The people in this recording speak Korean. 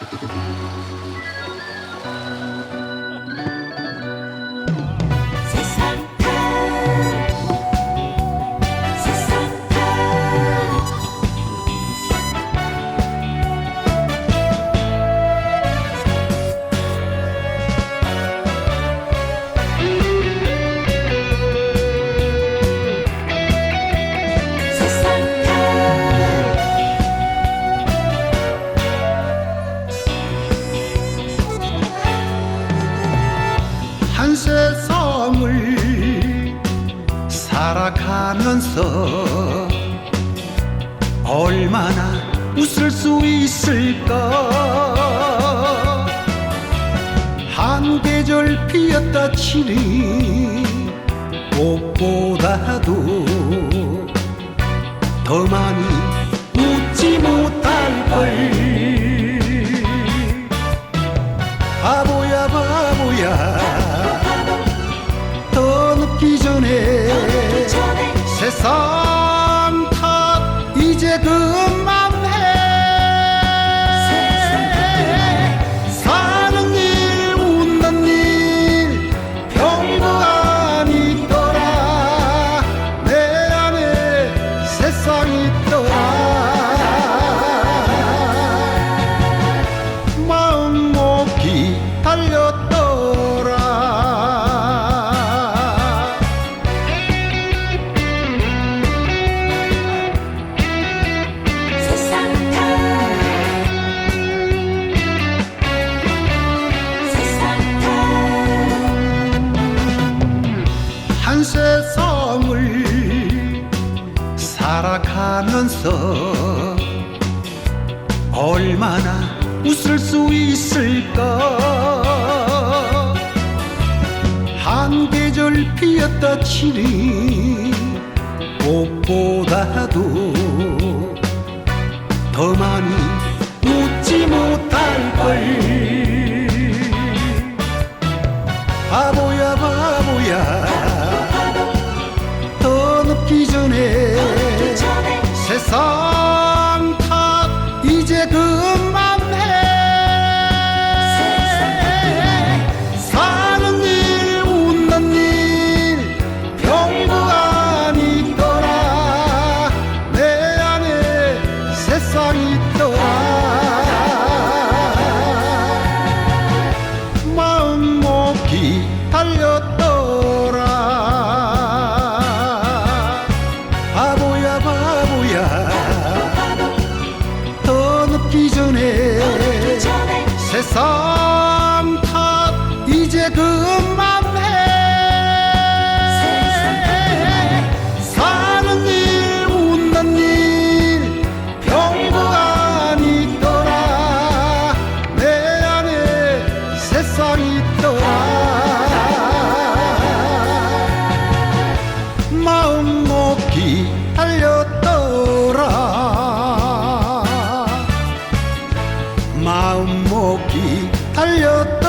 どうぞどうぞ。 한 세상을 살아가면서 얼마나 웃을 수 있을까? 한 계절 피었다 치니 꽃보다도 더 많이 웃지 못할 걸 전에 세상 한 세상을 살아가면서 얼마나 웃을 수 있을까? 한 계절 피었다 치니 꽃보다도 더 많이 웃지 못할 걸. 바보야 바보야 기 전에 바보야 바보야. 더 늦기 전에 그 전에 세상 마음 목이 달렸더라.